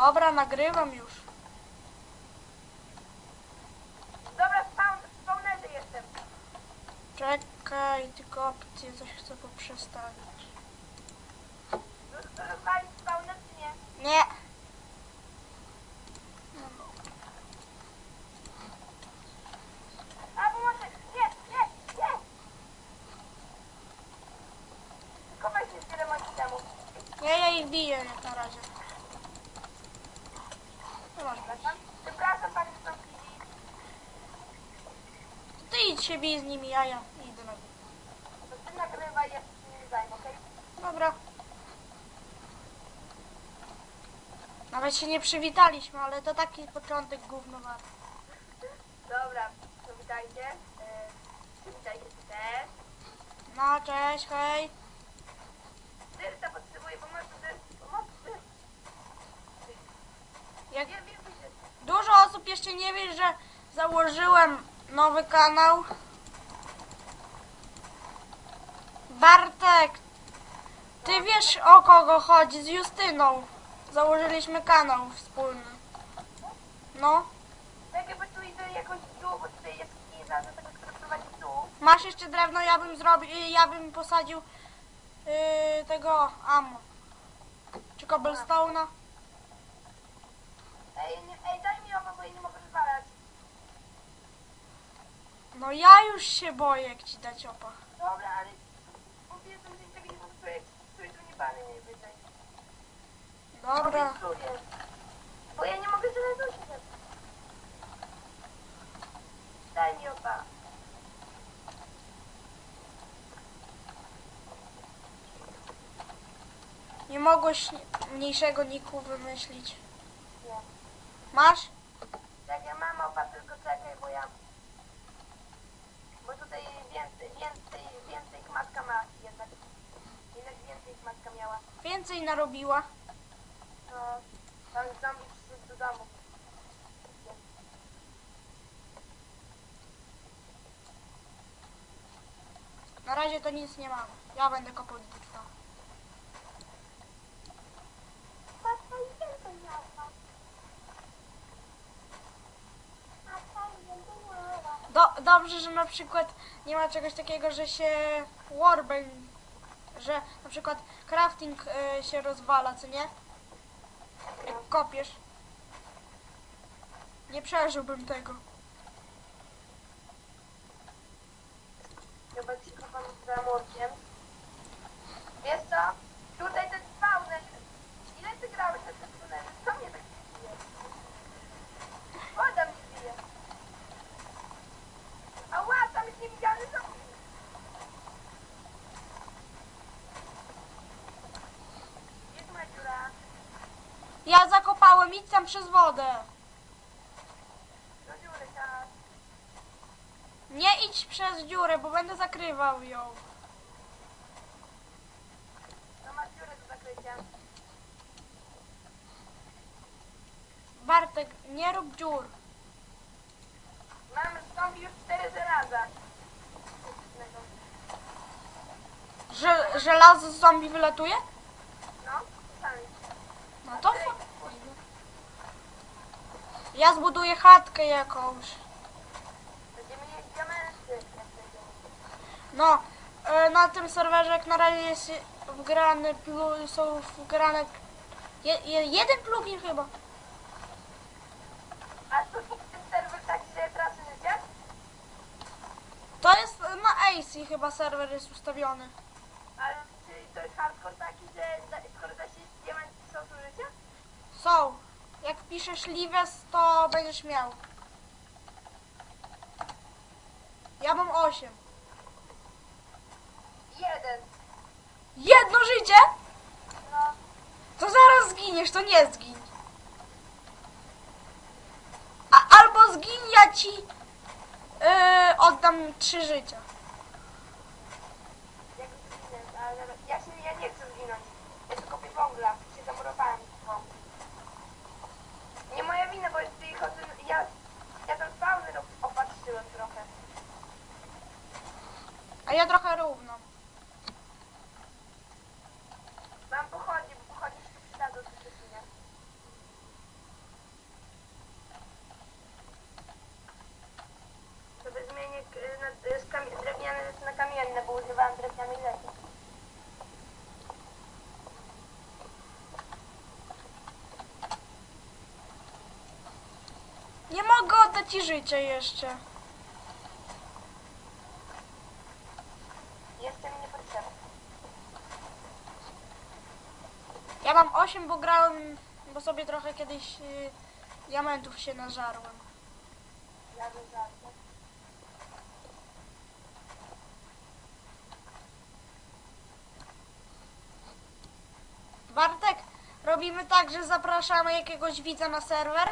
Dobra, nagrywam już. Dobra, spawn, spawnerzy jestem. Czekaj, tylko opcję coś chcę poprzestawić. Rozwalić spawner czy nie? Nie. Nie, ja ich biję jak na razie. Przepraszam. Panie Stąpili. Ty idź się bij z nimi, a ja idę na górę. To ty nagrywaj, ja się nie zajmę, okej? Dobra. Nawet się nie przywitaliśmy, ale to taki początek gównowaty. Dobra, to witajcie. E, Witajcie ty też. No, cześć, hej. Dyrta potrzebuje pomocy, Dyrt, pomocy. Jak dużo osób jeszcze nie wie, że założyłem nowy kanał. Bartek, ty wiesz o kogo chodzi z Justyną. Założyliśmy kanał wspólny. No, Tak jakby tu idę jakoś dół, bo tutaj jest skiza, do tego, który prowadzi dół. masz jeszcze drewno, ja bym zrobił, ja bym posadził yy, tego ammo. Czy cobblestone'a? Ej, nie, ej, daj mi oba, bo ja nie mogę rozwalać. No ja już się boję, jak ci dać opa. Dobra, ale powiedzmy, że tego nie popsuję, który tu nie pali najwyżej. Dobra. Obiecuję. Bo ja nie mogę się zebrać. Daj mi oba. Nie mogłeś mniejszego niku wymyślić. Nie. Masz? Tak, ja mam oba, tylko czekaj, bo ja... Bo tutaj więcej, więcej, więcej matka ma jednak. Jednak więcej matka miała. Więcej narobiła. No, tam zombie przyszedł do domu. Na razie to nic nie mamy. Ja będę kopał dwa. Matka i więcej miała. Matka i więcej miała. Do, dobrze, że na przykład nie ma czegoś takiego, że się warband, że na przykład crafting y, się rozwala, co nie? Jak kopiesz. Nie przeżyłbym tego. Chyba ci chowam za młotkiem. Wiesz co? Tutaj ten spawner. Ile ty grałeś na tym tunelu? Co mnie tak bije? Woda mnie bije. Ała, tam jest niewidzialny zombie. Jest moja dziura. Ja zakopałem, idź tam przez wodę. Do dziury. Nie idź przez dziurę, bo będę zakrywał ją. No masz dziurę do zakrycia. Bartek, nie rób dziur. Mam z zombie już cztery żelaza. Że, żelazo z zombie wylatuje? No, sami. No to. Ja zbuduję chatkę jakąś. Będziemy mieć diamenty. No, e, na tym serwerze jak na razie jest wgrany, plu, są wgrane je, je, jeden plugin chyba. A tu jest ten serwer taki, że trasy życia? To jest na AC chyba serwer jest ustawiony. Ale czyli to jest hardcore taki, że da, skoro da się diamenty są tu życia? Są. Jak piszesz Lives, to będziesz miał. Ja mam 8. Jeden. Jedno życie? No, To zaraz zginiesz, to nie zgiń. A, albo zgiń, ja ci yy, oddam trzy życia. ja trochę równo. Mam pochodnie, bo pochodnie się tu przydadzą do czyszczenia. Sobie zmienię y, na, z kamie- drewniane rzeczy na kamienne, bo używałam drewnianej rzeczy. Nie mogę oddać ci życia jeszcze. Sobie trochę kiedyś y, diamentów się nażarłem. Ja żarty. Bartek, robimy tak, że zapraszamy jakiegoś widza na serwer?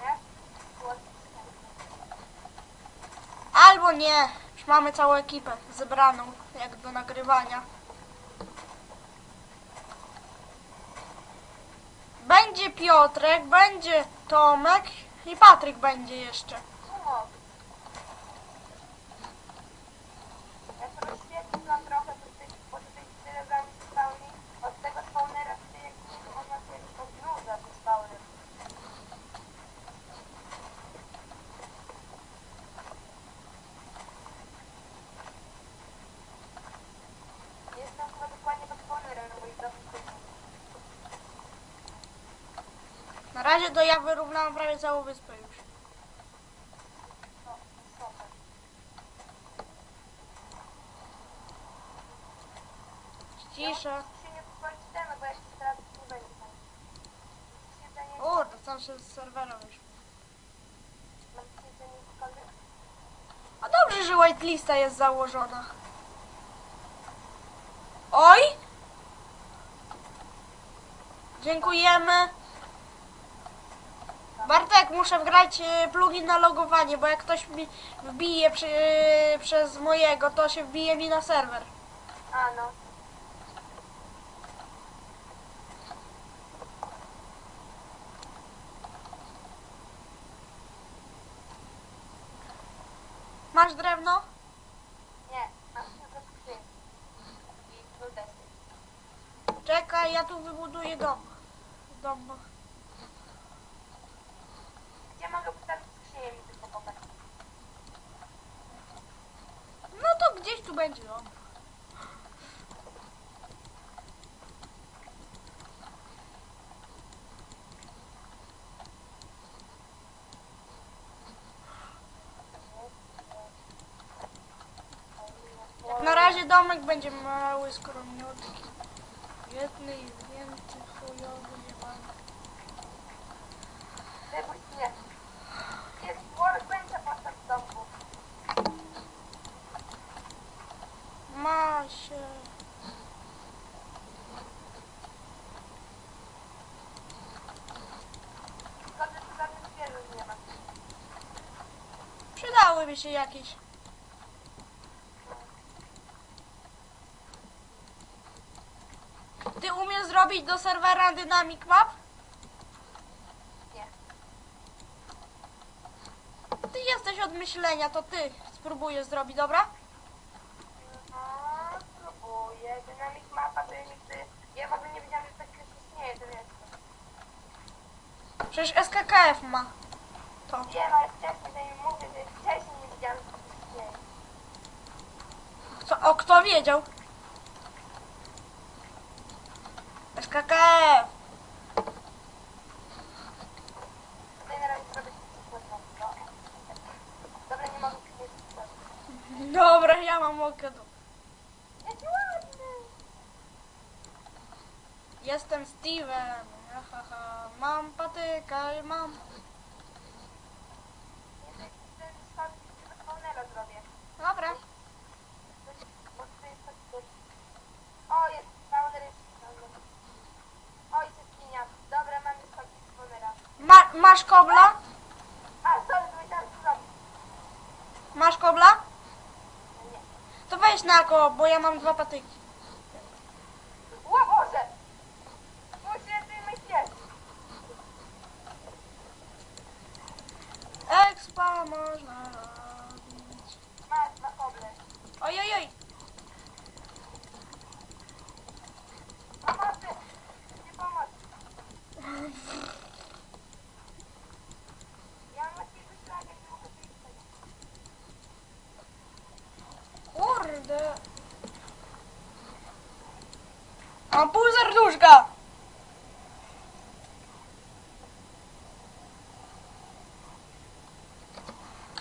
Nie? Albo nie. Już mamy całą ekipę zebraną, jak do nagrywania. Będzie Piotrek, będzie Tomek i Patryk będzie jeszcze. Umowy. Ja sobie świetlam trochę, bo tutaj, bo tutaj tyle za mnie spełni. Od tego spawnera tutaj jak można sobie odnudza ten spawner. Jestem chyba dokładnie pod spawnerem, bo ich zawsze Na razie to ja wyrównałam prawie całą wyspę już. No, będzie. Siedzenie, Kurde, tam się z serwera już. cokolwiek. A dobrze, że whitelista jest założona. Oj! Dziękujemy. Bartek, muszę wgrać e, plugin na logowanie, bo jak ktoś mi wbije przy, e, przez mojego, to się wbije mi na serwer. A no. Masz drewno? Nie, mam tylko. I. Czekaj, ja tu wybuduję dom. Dom. Gdzie mogę postawić skrzynię mi tylko popatrz. No to gdzieś tu będzie. Jak na razie domek będzie mały, skromniutki. Jedny i więcej chujowy nie mam. Wypuść mnie. Jest workbencha postaw w domku. Ma się. Szkoda, że żadnych zwierząt nie ma. Się jakieś. Ty umiesz zrobić do serwera Dynamic Map? Nie. Ty jesteś od myślenia, to ty spróbujesz zrobić, dobra? No, spróbuję. Dynamic mapa to ja nigdy... Ja w ogóle nie wiedziałam, że tak istnieje, to. Przecież SKKF ma. To. Wiem, ale wcześniej to mówię, że wcześniej istnieje. Co, o, kto wiedział? Tutaj na razie zrobię. Dobra, nie mogę nie Dobra, ja mam okę do... Jaki ładny! Jestem Steven. Mam patyka i mam... Jeszcze ten schod z spawnera zrobię. Dobra. Bo tutaj jest taki coś. O, jest spawner, jest spawner. O, jest jaskinia. Dobra, mamy schod z spawnera. Ma, masz kobla? Masz kobla? Nie. To weź na koło, bo ja mam dwa patyki. O Boże! Muszę ty myśleć. Expa można robić. Masz dwa koble. Oj, Mam pół serduszka.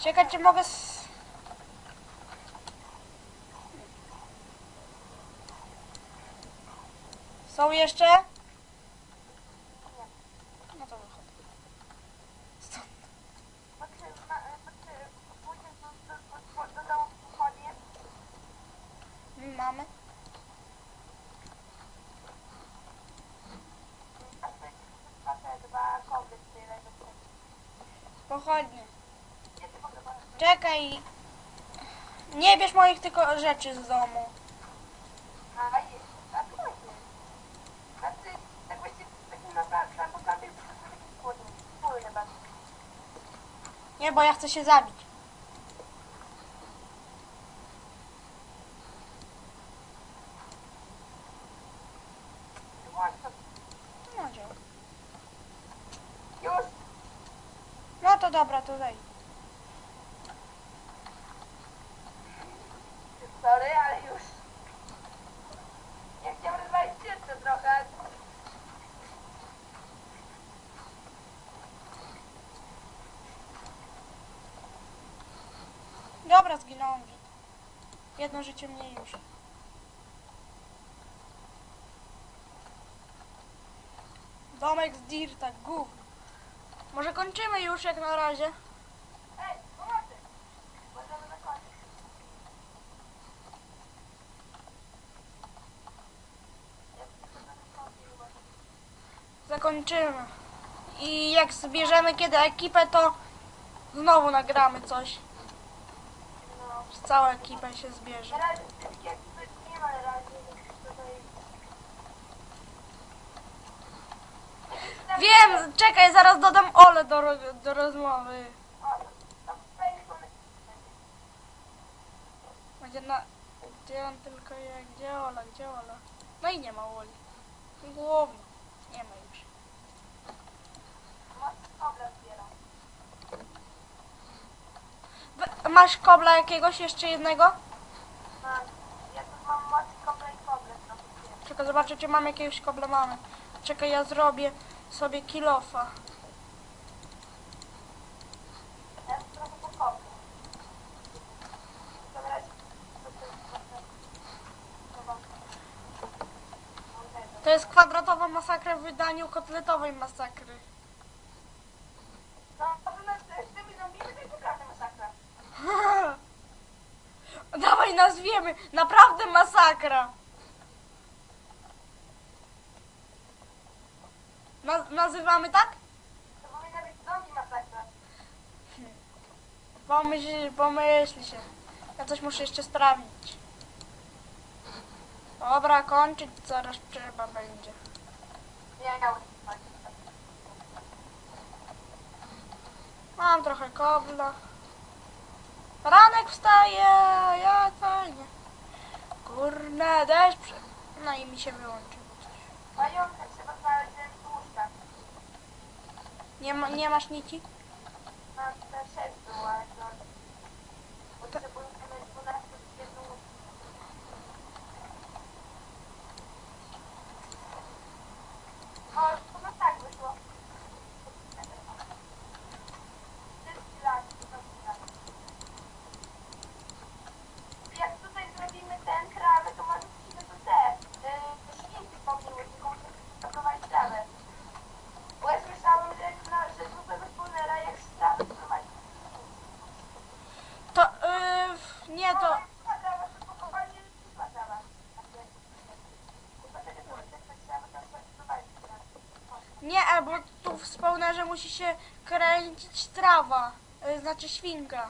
Czekać, czy mogę... Są jeszcze? Pochodnie. Czekaj. Nie bierz moich tylko rzeczy z domu. Tak. Nie, bo ja chcę się zabić. Chodź, to No działa. już. No to dobra, to daj. Sorry, ale już. Ja chciałem rozwalić dziecko trochę. Dobra, zginąłem. Jedno życie mniej już. Domek z Dirta, gówno. Może kończymy już jak na razie. Ej, pomocy! Możemy zakończyć. Zakończymy. I jak zbierzemy kiedy ekipę, to znowu nagramy coś. Cała ekipa się zbierze. Wiem, czekaj, zaraz dodam Ole do, do rozmowy. Będzie na... Gdzie on tylko je? Gdzie Ola? Gdzie Ola? No i nie ma Oli. Głównie. Nie ma już. Moc Masz kobla jakiegoś jeszcze jednego? Ja tu mam moc kobra i zbieram. Czekaj, zobaczę czy mam jakiegoś kobla mamy. Czekaj, ja zrobię sobie kilofa. To jest kwadratowa masakra w wydaniu kotletowej masakry. Nazwiemy. Naprawdę masakra. Na, nazywamy tak? To powinna być masakra. Pomyśl, pomyśl się. Ja coś muszę jeszcze sprawdzić. Dobra, kończyć zaraz trzeba będzie. Mam trochę kobla. Ranek wstaje, ja fajnie. Kurna, deszcz. prze- No i mi się wyłączyło coś. Pająka trzeba znaleźć łóżka. Nie, ma, nie masz nici? Mam te sześć było, ale to... Potrzebujemy 12 jedną łóżkę. O, to no tak wyszło. Wszystkie laki, to laki. Jak tutaj zrobimy ten trawę, to może musimy tu te yy, świnki pomniły, tylko musimy zaprowadzić trawę. Bo ja słyszałam, że, na, że złotego spawner'a jak z trawy prowadzi. To, yy, nie to... A trawa szybko popadnie, szybko trawa. Dlatego to jest tak trzeba tam coś prowadzić. Nie, e, bo tu w spawnerze musi się kręcić trawa. Yy, znaczy świnka.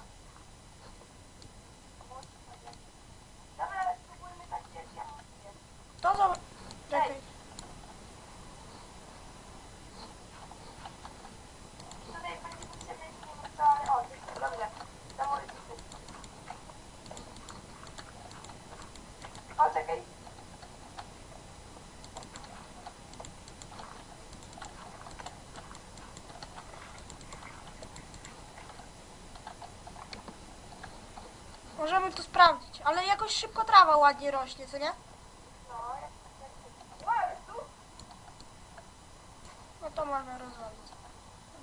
Możemy to sprawdzić, ale jakoś szybko trawa ładnie rośnie, co nie? No to można rozwalić.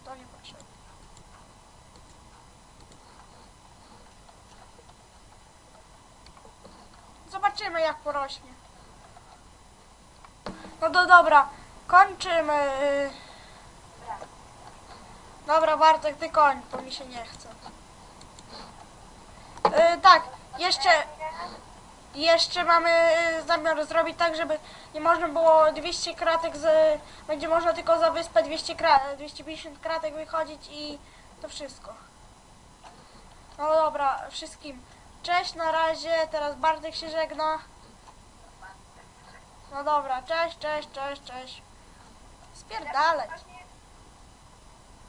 To nie potrzebne. Zobaczymy jak porośnie. No to dobra, kończymy. Y, dobra Bartek, ty koń, bo mi się nie chce. Yy, tak, jeszcze, jeszcze mamy yy, zamiar zrobić tak, żeby nie można było 200 kratek z... Będzie można tylko za wyspę 200 kra, 250 kratek wychodzić i to wszystko. No dobra, wszystkim cześć na razie, teraz Bartek się żegna. No dobra, cześć, cześć, cześć, cześć. Spierdalać.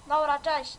Dobra, cześć.